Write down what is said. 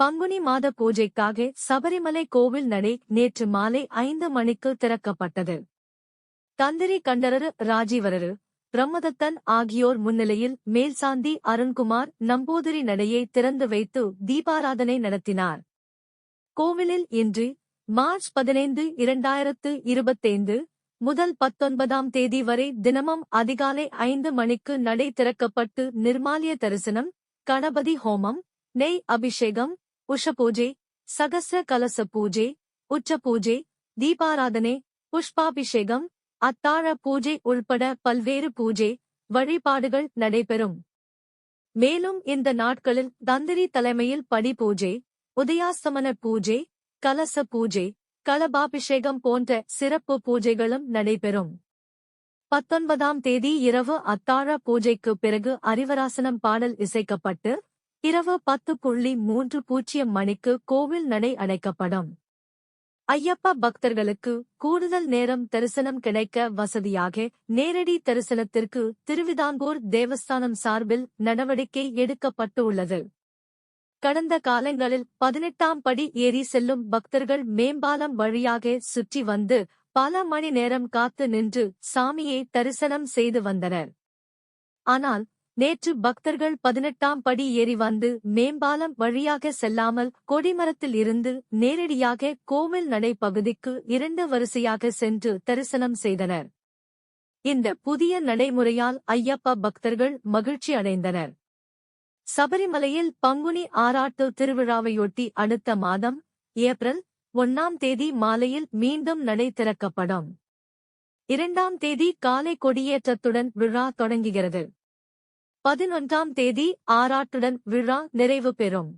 பங்குனி மாத பூஜைக்காக சபரிமலை கோவில் நடை நேற்று மாலை ஐந்து மணிக்கு திறக்கப்பட்டது. தந்திரி கண்டரரு ராஜீவரரு பிரம்மதத்தன் ஆகியோர் முன்னிலையில் மேல்சாந்தி அருண்குமார் நம்பூதிரி நடையை திறந்து வைத்து தீபாராதனை நடத்தினார். கோவிலில் இன்று மார்ச் பதினைந்து இரண்டாயிரத்து இருபத்தைந்து முதல் பத்தொன்பதாம் தேதி வரை தினமும் அதிகாலை ஐந்து மணிக்கு நடை திறக்கப்பட்டு நிர்மாலிய தரிசனம் கணபதி ஹோமம் நெய் அபிஷேகம் உஷ பூஜை சகஸ்ர கலச பூஜை உச்ச பூஜை தீபாராதனை புஷ்பாபிஷேகம் அத்தாழ பூஜை உள்பட பல்வேறு பூஜை வழிபாடுகள் நடைபெறும். மேலும் இந்த நாட்களில் தந்திரி தலைமையில் படி பூஜை உதயாஸ்தமன பூஜை கலச பூஜை கலபாபிஷேகம் போன்ற சிறப்பு பூஜைகளும் நடைபெறும். பத்தொன்பதாம் தேதி இரவு அத்தாழ பூஜைக்கு பிறகு அரிவராசனம் பாடல் இசைக்கப்பட்டு இரவு பத்து புள்ளி மூன்று பூஜ்ஜியம் மணிக்கு கோவில் நடை அடைக்கப்படும். ஐயப்ப பக்தர்களுக்கு கூடுதல் நேரம் தரிசனம் கிடைக்க வசதியாக நேரடி தரிசனத்திற்கு திருவிதாங்கூர் தேவஸ்தானம் சார்பில் நடவடிக்கை எடுக்கப்பட்டுள்ளது. கடந்த காலங்களில் பதினெட்டாம் படி ஏறி செல்லும் பக்தர்கள் மேம்பாலம் வழியாக சுற்றி வந்து பல மணி நேரம் காத்து நின்று சாமியை தரிசனம் செய்து வந்தனர். ஆனால் நேற்று பக்தர்கள் பதினெட்டாம் படி ஏறி வந்து மேம்பாலம் வழியாக செல்லாமல் கொடிமரத்தில் இருந்து நேரடியாக கோவில் நடை பகுதிக்கு இரண்டு வரிசையாக சென்று தரிசனம் செய்தனர். இந்த புதிய நடைமுறையால் ஐயப்ப பக்தர்கள் மகிழ்ச்சி அடைந்தனர். சபரிமலையில் பங்குனி ஆராட்டு திருவிழாவையொட்டி அடுத்த மாதம் ஏப்ரல் ஒன்னாம் தேதி மாலையில் மீண்டும் நடை திறக்கப்படும். இரண்டாம் தேதி காலை கொடியேற்றத்துடன் விழா தொடங்குகிறது. பதினொன்றாம் தேதி ஆராட்டுடன் விழா நிறைவு பெறும்.